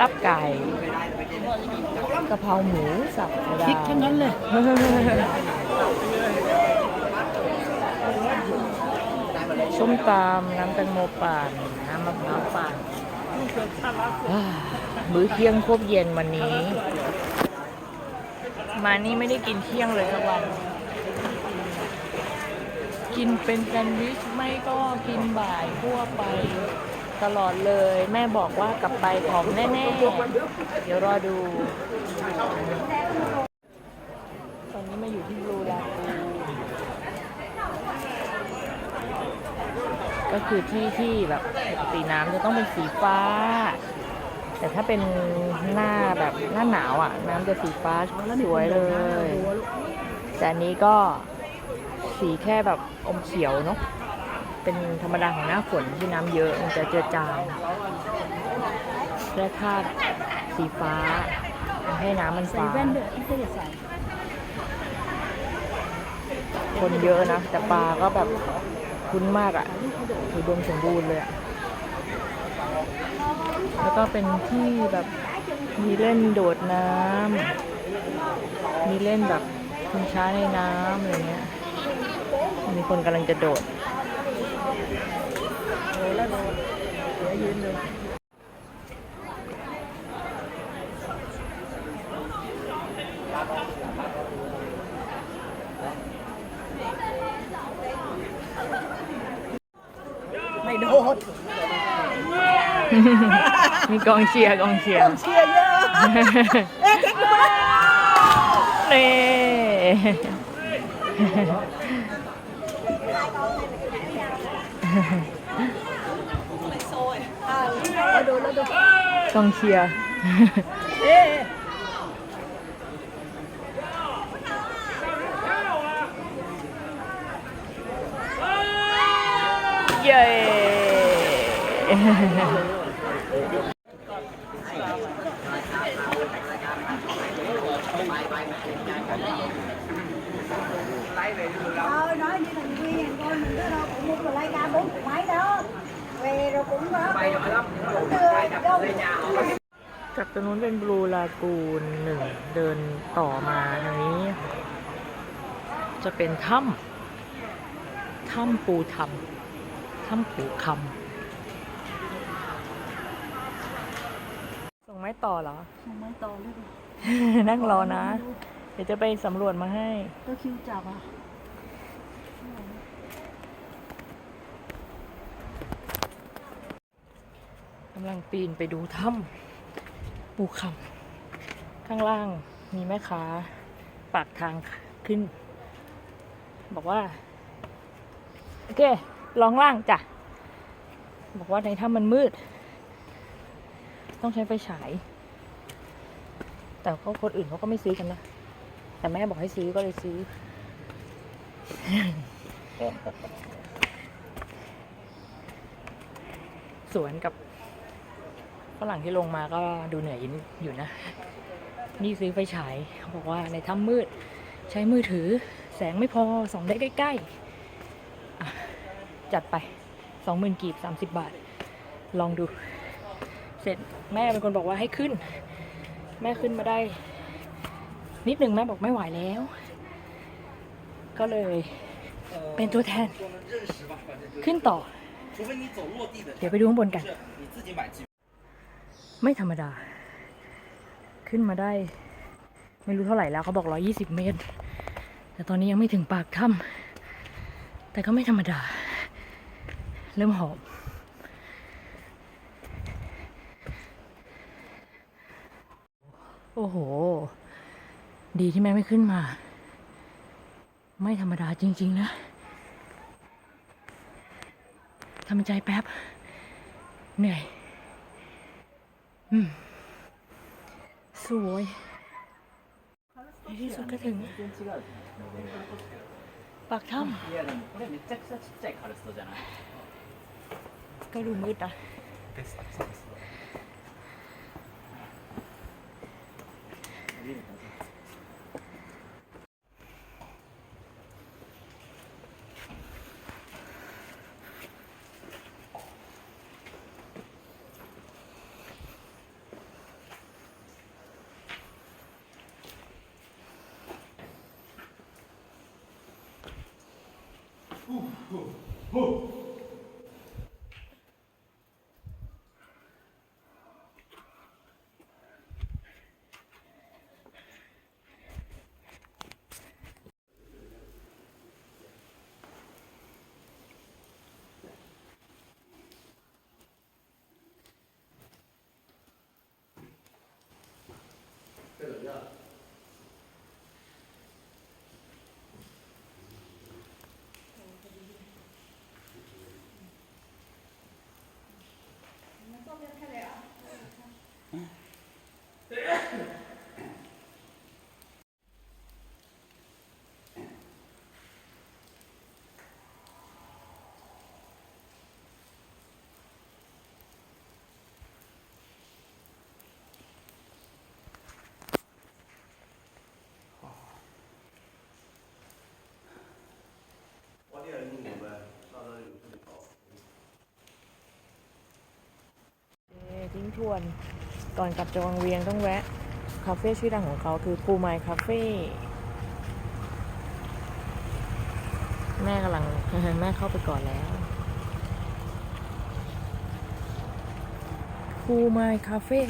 รับไก่กะเพราหมูสับกระดาคิดทั้งนั้นเลยส้มตำน้ำแตงโมปั่นน้ำมะพร้าวปั่นอ่ามื้อเที่ยงครบเย็นวันนี้ มานี่ไม่ได้กินเที่ยงเลยสักวัน กินเป็นแซนด์วิชไม่ก็กินบ่ายทั่วไป ตลอดเลย แม่บอกว่ากลับไปของแน่ๆ เดี๋ยวรอดู ตอนนี้มาอยู่ที่บลูลากูก็คือที่ที่แบบปกติน้ำจะต้องเป็นสีฟ้า แต่ถ้าเป็นหน้าแบบหน้าหนาวอะ น้ำจะสีฟ้าสวยเลย แต่อันนี้ก็สีแค่แบบอมเขียวเนาะ เป็นธรรมดาของหน้าฝนที่น้ำเยอะมันจะเจือจางและธาตุสีฟ้าทำให้น้ำมันใส่ฟ้าคนเยอะนะ แต่ปลาก็แบบคุ้นมากอะ่ะอุดมสมบูรณ์เลยอะ่ะ แล้วก็เป็นที่แบบมีเล่นโดดน้ำมีเล่นแบบชิงช้าในน้ำอะไรเงี้ย มีคนกำลังจะโดด ไม่โดดมีกองเชียร์กองเชียร์ เชียร์เยอะเอ๊ะเด็กมาเน่ กองเชียร์ เอ๊ะ เย้ Ờ, nói như thằng Quy nhà con mình đó đâu cũng mua cái lai ca bốn chục mấy đó Về rồi cũng đó cũng đưa đâu จากตรงนู้นเป็นบลูลากูนหนึ่งเดินต่อมาทางนี้ จะเป็นถ้ำถ้ำปูทำถ้ำปูคำส่งไม้ต่อเหรอส่งไม้ต่อเลยดินั่งรอนะ เดี๋ยวจะไปสำรวจมาให้ ก็คิวจับอะำลังปีนไปดูถ้ำปูคำข้างล่างมีแม่ค้าปากทางขึ้น บอกว่า โอเค ลองล่างจ้ะ บอกว่าในถ้ำมันมืด ต้องใช้ไฟฉาย แต่ก็คนอื่นเขาก็ไม่ซื้อกันนะ แต่แม่บอกให้ซื้อก็เลยซื้อ สวนกับ ฝรั่งที่ลงมาก็ดูเหนื่อยอยู่นะ นี่ซื้อไฟฉายบอกว่าในถ้ำมืดใช้มือถือแสงไม่พอสองได้ใกล้ๆจัดไปสองหมื่นกีบสามสิบบาท ลองดู เสร็จแม่เป็นคนบอกว่าให้ขึ้น แม่ขึ้นมาได้ นิดหนึ่งแม่บอกไม่ไหวแล้ว ก็เลยเป็นตัวแทน ขึ้นต่อ เดี๋ยวไปดูข้างบนกัน ไม่ธรรมดา ขึ้นมาได้ ไม่รู้เท่าไหร่แล้วเขาบอก120เมตร แต่ตอนนี้ยังไม่ถึงปากถ้ำแต่ก็ไม่ธรรมดา เริ่มหอบโอ้โห ดีที่แม่ไม่ขึ้นมา ไม่ธรรมดาจริง ๆ นะทำใจแป๊บ เหนื่อย สวยในที่สุดก็ถึง ปากถ้ำก็ดูมืดอะ เอ่อ ทวน ก่อนกลับจากวังเวียงต้องแวะ คาเฟ่ชื่อดังของเขาคือปูไมคาเฟ่แม่กำลังแม่เข้าไปก่อนแล้วปูไมคาเฟ่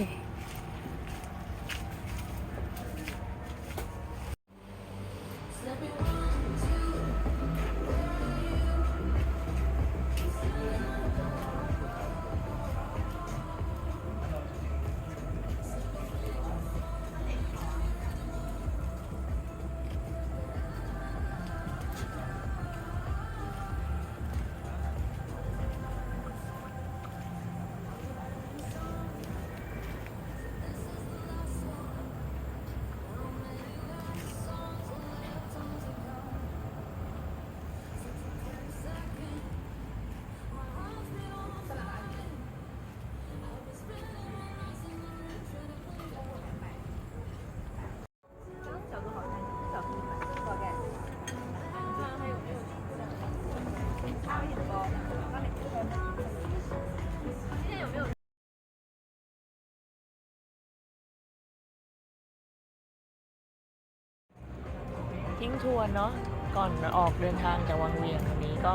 ทิ้งทวนเนาะก่อนออกเดินทางจากวังเวียงวันนี้ก็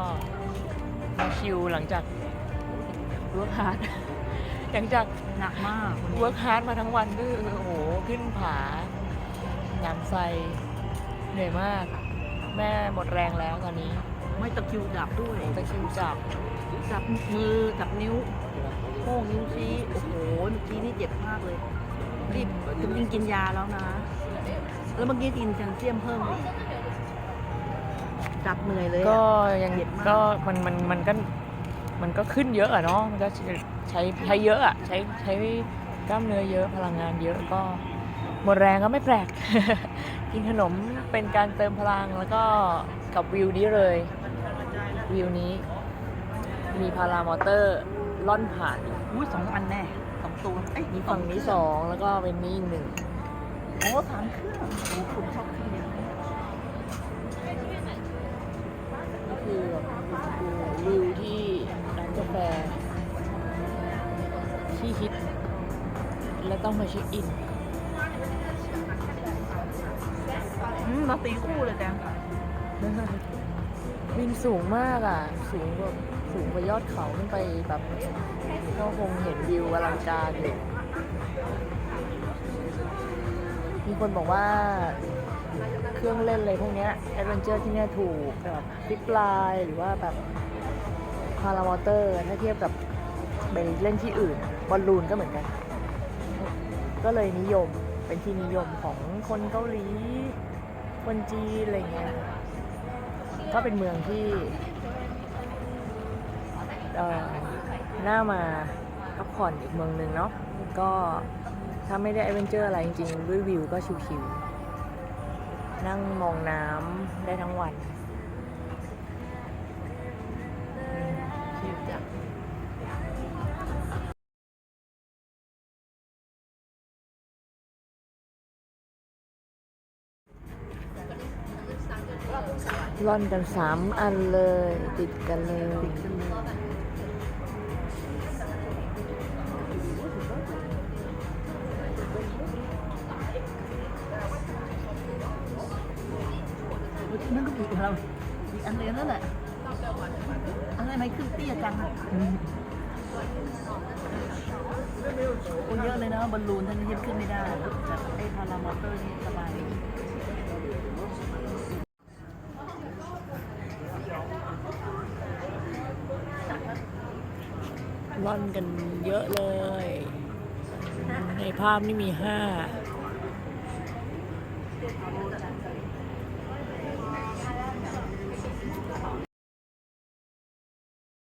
มาชิลหลังจากเวิร์กฮาร์ดหลังจากหนักมากเวิร์กฮาร์ดมาทั้งวันก็คือโอ้โหขึ้นผาหนามไซเหนื่อยมาก แม่หมดแรงแล้วตอนนี้ ไม่ตะคริวจับด้วยตะคริวจับจับมือจับนิ้วโป้งนิ้วชี้โอ้โหเมื่อกี้นี่เจ็บมากเลยรีบจริงๆกินยาแล้วนะ แล้วเมื่อกี้กินแคลเซียมเพิ่มอีก จับเหนื่อยเลยอะ ก็ยังเจ็บมาก ก็มันมันมันก็มันก็ขึ้นเยอะอะเนาะมันก็ใช้ใช้ใช้เยอะอะใช้ใช้กล้ามเนื้อเยอะพลังงานเยอะก็หมดแรงก็ไม่แปลก กินขนมเป็นการเติมพลังแล้วก็กับวิวนี้เลย วิวนี้ มีพารามอเตอร์ล่อนผ่านอุ้ยสองอันแน่สองตัวเอ้ยมีฝั่งนี้สองแล้วก็เป็นนี่หนึ่งโอ้สามเครื่องโอ้คุณชอบเครื่อง วิวที่ร้านกาแฟที่ฮิตและต้องมาเช็คอินอืมมาตีคู่เลยแตงวินสูงมากอะ สูงแบบสูงกว่ายอดเขาขึ้นไปแบบก็คงเห็นวิวอลังการอยู่มีคนบอกว่าเครื่องเล่นอะไรพวกเนี้ยแอดเวนเจอร์ที่เนี่ยถูกแบบซิปไลน์หรือว่าแบบ พารามอเตอร์ถ้าเทียบกับไปเล่นที่อื่น บอลลูนก็เหมือนกัน ก็เลยนิยมเป็นที่นิยมของคนเกาหลี คนจีนอะไรเงี้ย ก็เป็นเมืองที่เอ่อน่ามาพักผ่อนอีกเมืองหนึ่งเนาะ ก็ถ้าไม่ได้แอเวนเจอร์อะไรจริงๆ ด้วยวิวก็ชิวๆนั่งมองน้ำได้ทั้งวัน ร่อนกันสามอันเลย ติดกันเลยนั่นก็อีกเราอีกอันเลยนั่นแหละอะไรไหมขึ้นเตี้ยจังโอ้เยอะเลยนะบอลลูนท่านยึดขึ้นไม่ได้จต่ไอ้พารามอเตอร์นี่สบาย ร่อนกันเยอะเลย ในภาพนี่มีห้า